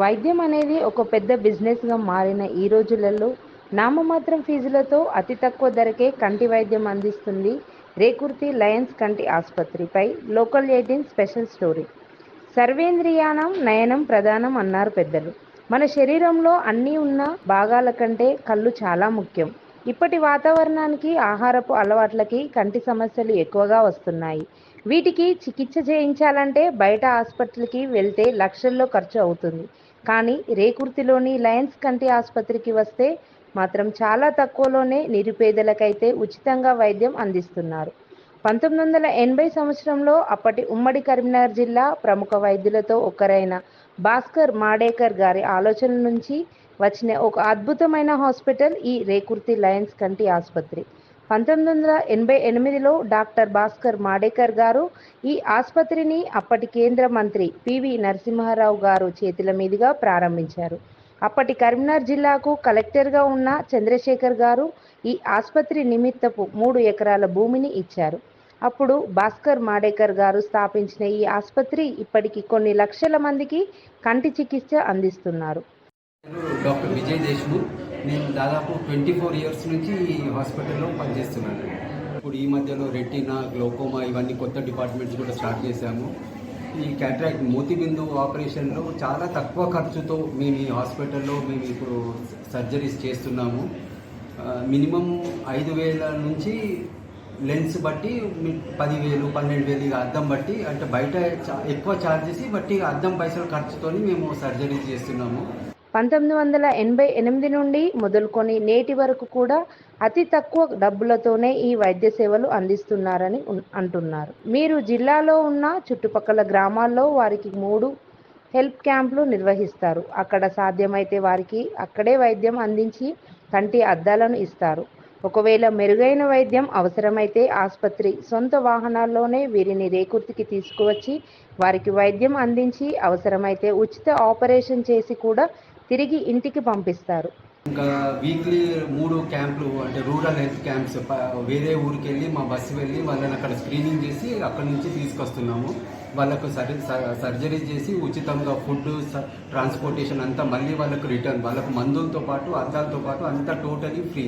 వైద్యం అనేది ఒక పెద్ద బిజినెస్గా మారిన ఈ రోజులలో నామమాత్రం ఫీజులతో అతి తక్కువ ధరకే కంటి వైద్యం అందిస్తుంది రేకుర్తి లయన్స్ కంటి ఆసుపత్రిపై లోకల్ ఎయిటీన్ స్పెషల్ స్టోరీ. సర్వేంద్రియానం నయనం ప్రధానం అన్నారు పెద్దలు. మన శరీరంలో అన్నీ ఉన్న భాగాల కంటే కళ్ళు చాలా ముఖ్యం. ఇప్పటి వాతావరణానికి ఆహారపు అలవాట్లకి కంటి సమస్యలు ఎక్కువగా వస్తున్నాయి. వీటికి చికిత్స చేయించాలంటే బయట హాస్పిటల్కి వెళ్తే లక్షల్లో ఖర్చు అవుతుంది. కానీ రేకుర్తిలోని లయన్స్ కంటి ఆసుపత్రికి వస్తే మాత్రం చాలా తక్కువలోనే నిరుపేదలకైతే ఉచితంగా వైద్యం అందిస్తున్నారు. పంతొమ్మిది వందల ఎనభై సంవత్సరంలో అప్పటి ఉమ్మడి కరీంనగర్ జిల్లా ప్రముఖ వైద్యులతో ఒకరైన భాస్కర్ మాడేకర్ గారి ఆలోచన నుంచి వచ్చిన ఒక అద్భుతమైన హాస్పిటల్ ఈ రేకుర్తి లయన్స్ కంటి ఆసుపత్రి. పంతొమ్మిది వందల ఎనభై ఎనిమిదిలో డాక్టర్ భాస్కర్ మాడేకర్ గారు ఈ ఆసుపత్రిని అప్పటి కేంద్ర మంత్రి పివి నరసింహారావు గారు చేతుల మీదుగా ప్రారంభించారు. అప్పటి కరీంనగర్ జిల్లాకు కలెక్టర్గా ఉన్న చంద్రశేఖర్ గారు ఈ ఆసుపత్రి నిమిత్తపు మూడు ఎకరాల భూమిని ఇచ్చారు. అప్పుడు భాస్కర్ మాడేకర్ గారు స్థాపించిన ఈ ఆసుపత్రి ఇప్పటికి కొన్ని లక్షల మందికి కంటి చికిత్స అందిస్తున్నారు. డాక్టర్ విజయ్ దేశ్ముఖ్ నేను దాదాపు ట్వంటీ ఫోర్ ఇయర్స్ నుంచి ఈ హాస్పిటల్లో పనిచేస్తున్నాను. ఇప్పుడు ఈ మధ్యలో రెటీనా గ్లోకోమా ఇవన్నీ కొత్త డిపార్ట్మెంట్స్ కూడా స్టార్ట్ చేశాము. ఈ క్యాట్రాక్ట్ మోతిబిందు ఆపరేషన్లో చాలా తక్కువ ఖర్చుతో మేము ఈ హాస్పిటల్లో మేము ఇప్పుడు సర్జరీస్ చేస్తున్నాము. మినిమం ఐదు వేల నుంచి లెన్స్ బట్టి మీ- పదివేలు పన్నెండు వేలు ఇక అద్దం బట్టి అంటే బయట ఎక్కువ ఛార్జెస్ బట్టి అద్దం పైసల ఖర్చుతోని మేము సర్జరీస్ చేస్తున్నాము. పంతొమ్మిది వందల ఎనభై ఎనిమిది నుండి మొదలుకొని నేటి వరకు కూడా అతి తక్కువ డబ్బులతోనే ఈ వైద్య సేవలు అందిస్తున్నారని అంటున్నారు. మీరు జిల్లాలో ఉన్న చుట్టుపక్కల గ్రామాల్లో వారికి మూడు హెల్ప్ క్యాంపులు నిర్వహిస్తారు. అక్కడ సాధ్యమైతే వారికి అక్కడే వైద్యం అందించి కంటి అద్దాలను ఇస్తారు. ఒకవేళ మెరుగైన వైద్యం అవసరమైతే ఆసుపత్రి సొంత వాహనాల్లోనే వీరిని రేకుర్తికి తీసుకువచ్చి వారికి వైద్యం అందించి అవసరమైతే ఉచిత ఆపరేషన్ చేసి కూడా తిరిగి ఇంటికి పంపిస్తారు. ఇంకా వీక్లీ మూడు క్యాంపులు అంటే రూరల్ హెల్త్ క్యాంప్స్ వేరే ఊరికి వెళ్ళి మా బస్సు వెళ్ళి వాళ్ళని అక్కడ స్క్రీనింగ్ చేసి అక్కడి నుంచి తీసుకొస్తున్నాము. వాళ్ళకు సర్ సర్జరీ చేసి ఉచితంగా ఫుడ్ ట్రాన్స్పోర్టేషన్ అంతా మళ్ళీ వాళ్ళకు రిటర్న్ వాళ్ళకు మందులతో పాటు అద్దాలతో పాటు అంతా టోటలీ ఫ్రీ.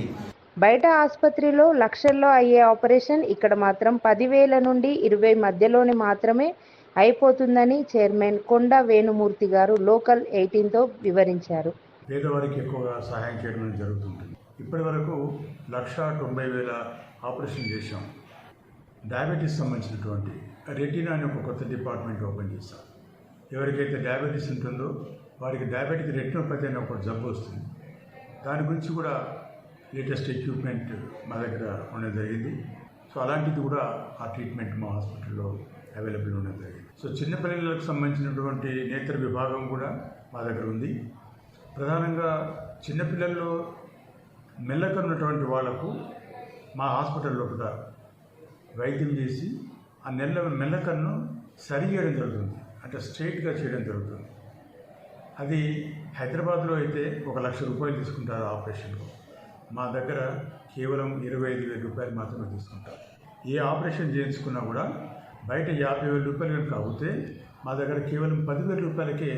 బయట ఆసుపత్రిలో లక్షల్లో అయ్యే ఆపరేషన్ ఇక్కడ మాత్రం పదివేల నుండి ఇరవై మధ్యలోనే మాత్రమే అయిపోతుందని చైర్మన్ కొండ వేణుమూర్తి గారు లోకల్ ఎయిటీన్తో వివరించారు. పేదవారికి ఎక్కువగా సహాయం చేయడం అనేది జరుగుతుంటుంది. ఇప్పటి వరకు లక్ష తొంభై వేల ఆపరేషన్ చేశాం. డయాబెటీస్ సంబంధించినటువంటి రెటీనా అనే ఒక కొత్త డిపార్ట్మెంట్ ఓపెన్ చేశాం. ఎవరికైతే డయాబెటీస్ ఉంటుందో వారికి డయాబెటిక్ రెటినోపతి అనే ఒక జబ్బు వస్తుంది. దాని గురించి కూడా లేటెస్ట్ ఎక్విప్మెంట్ మా దగ్గర ఉండడం జరిగింది. సో అలాంటిది కూడా ఆ ట్రీట్మెంట్ మా హాస్పిటల్లో అవైలబుల్ ఉండడం జరిగింది సో చిన్నపిల్లలకు సంబంధించినటువంటి నేత్ర విభాగం కూడా మా దగ్గర ఉంది. ప్రధానంగా చిన్నపిల్లల్లో మెల్లకన్నటువంటి వాళ్ళకు మా హాస్పిటల్లో కూడా వైద్యం చేసి ఆ నెల్ల మెల్లకన్ను సరి చేయడం జరుగుతుంది. అంటే స్ట్రైట్గా చేయడం జరుగుతుంది. అది హైదరాబాద్లో అయితే ఒక లక్ష రూపాయలు తీసుకుంటారు ఆపరేషన్కు మా దగ్గర కేవలం ఇరవై ఐదు వేల రూపాయలు మాత్రమే తీసుకుంటారు. ఏ ఆపరేషన్ చేయించుకున్నా కూడా బయట యాభై వేల రూపాయలు కనుక అవుతే మా దగ్గర కేవలం పదివేల రూపాయలకే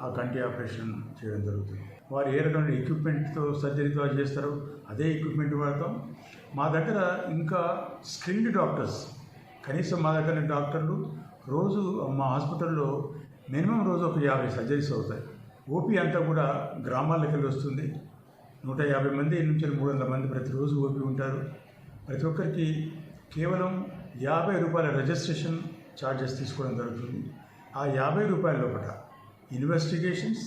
ఆ కంటి ఆపరేషన్ చేయడం జరుగుతుంది. వారు ఏ రకమైన ఎక్విప్మెంట్తో సర్జరీతో చేస్తారో అదే ఎక్విప్మెంట్ వాడతాం. మా దగ్గర ఇంకా స్కిల్డ్ డాక్టర్స్ కనీసం మా దగ్గర డాక్టర్లు రోజు మా హాస్పిటల్లో మినిమం రోజు ఒక యాభై సర్జరీస్ అవుతాయి. ఓపీ అంతా కూడా గ్రామాలకు వెళ్ళి వస్తుంది. నూట యాభై మంది నుంచి మూడు వందల మంది ప్రతిరోజు ఓపీ ఉంటారు. ప్రతి ఒక్కరికి కేవలం యాభై రూపాయల రిజిస్ట్రేషన్ ఛార్జెస్ తీసుకోవడం జరుగుతుంది. ఆ యాభై రూపాయల లోపల investigations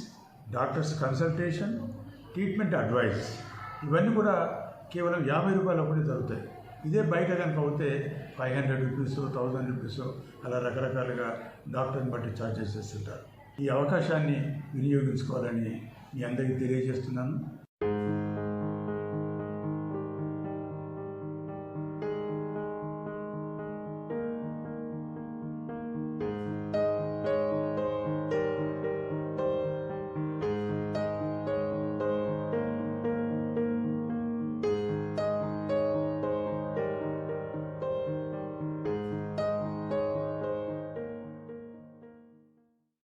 doctors consultation treatment advice ఇవన్నీ కూడా కేవలం యాభై రూపాయల లోపలే జరుగుతాయి. ఇదే బయట కనుక అవుతే five hundred rupees thousand rupees అలా రకరకాలుగా డాక్టర్ని బట్టి ఛార్జెస్ చేస్తుంటారు. ఈ అవకాశాన్ని వినియోగించుకోవాలని మీ అందరికీ తెలియజేస్తున్నాను.